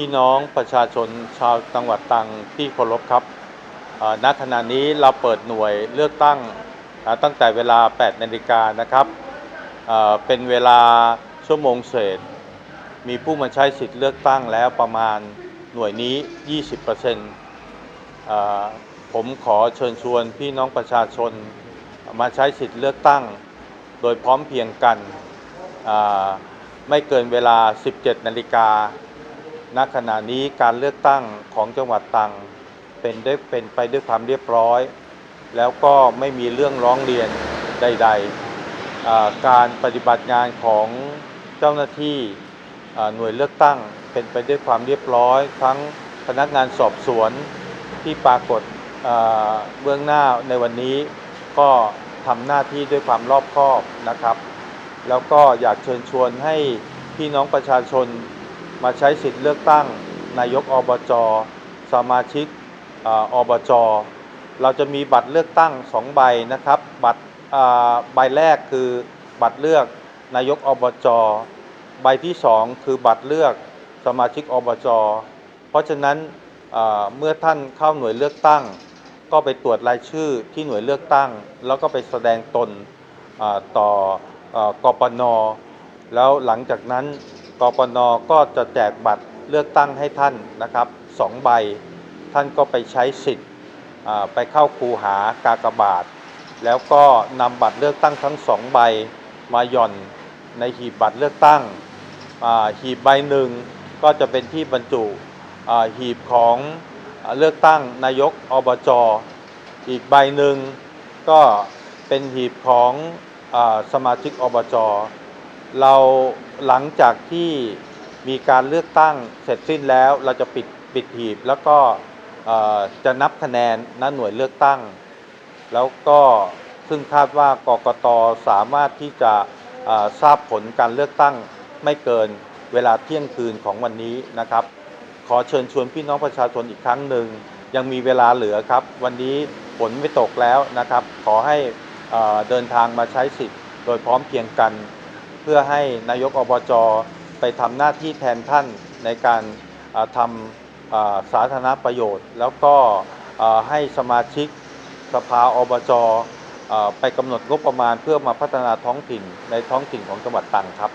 พี่น้องประชาชนชาวจังหวัดตรังที่เคารพครับณขณะนี้เราเปิดหน่วยเลือกตั้งตั้งแต่เวลา 8 นาฬิกานะครับเป็นเวลาชั่วโมงเศษ มีผู้มาใช้สิทธิ์เลือกตั้งแล้วประมาณหน่วยนี้ 20%เอ่อผมขอเชิญชวนพี่น้องประชาชนมาใช้สิทธิ์เลือกตั้ง โดยพร้อมเพียงกัน ไม่เกินเวลา 17 นาฬิกา ณขณะนี้การเลือกตั้งของจังหวัดตรังเป็นได้เป็นไปด้วยความเรียบร้อย แล้วก็ไม่มีเรื่องร้องเรียนใดๆ การปฏิบัติงานของเจ้าหน้าที่หน่วยเลือกตั้งเป็นไปด้วยความเรียบร้อย ทั้งพนักงานสอบสวนที่ปรากฏเบื้องหน้าในวันนี้ก็ทำหน้าที่ด้วยความรอบคอบนะครับ แล้วก็อยากเชิญชวนให้พี่น้องประชาชน มาใช้สิทธิ์เลือกตั้งนายกอบจสมาชิกอบจเราจะมีบัตรเลือกตั้งสองใบนะครับ บัตรใบแรกคือบัตรเลือกนายกอบจใบที่สองคือบัตรเลือกสมาชิกอบจเพราะฉะนั้นเมื่อท่านเข้าหน่วยเลือกตั้ง ก็ไปตรวจรายชื่อที่หน่วยเลือกตั้ง แล้วก็ไปแสดงตนต่อกปนแล้วหลังจากนั้น กปนก็จะแจกบัตรเลือกตั้งให้ท่านนะครับสองใบ ท่านก็ไปใช้สิทธิ์ไปเข้าคูหากากบาท แล้วก็นำบัตรเลือกตั้งทั้งสองใบมาหย่อนในหีบบัตรเลือกตั้งหีบใบหนึ่งก็จะเป็นที่บรรจุหีบของเลือกตั้งนายกอบจอีกใบหนึ่งก็เป็นหีบของอสมาชิกอบจ เราหลังจากที่มีการเลือกตั้งเสร็จสิ้นแล้ว เราจะปิดปิดหีบ แล้วก็จะนับคะแนนณหน่วยเลือกตั้ง แล้วก็ซึ่งคาดว่ากกตสามารถที่จะทราบผลการเลือกตั้งไม่เกินเวลาเที่ยงคืนของวันนี้นะครับ ขอเชิญชวนพี่น้องประชาชนอีกครั้งหนึ่งยังมีเวลาเหลือครับ วันนี้ฝนไม่ตกแล้วนะครับ ขอให้เอ่อเดินทางมาใช้สิทธิ์โดยพร้อมเพียงกัน พื่อให้นายกอบจไปทำหน้าที่แทนท่านในการทำสาธารณประโยชน์ แล้วก็ให้สมาชิกสภาอบจอไปกำหนดงบประมาณเพื่อมาพัฒนาท้องถิ่นในท้องถิ่นของจังหวัดตรังครับ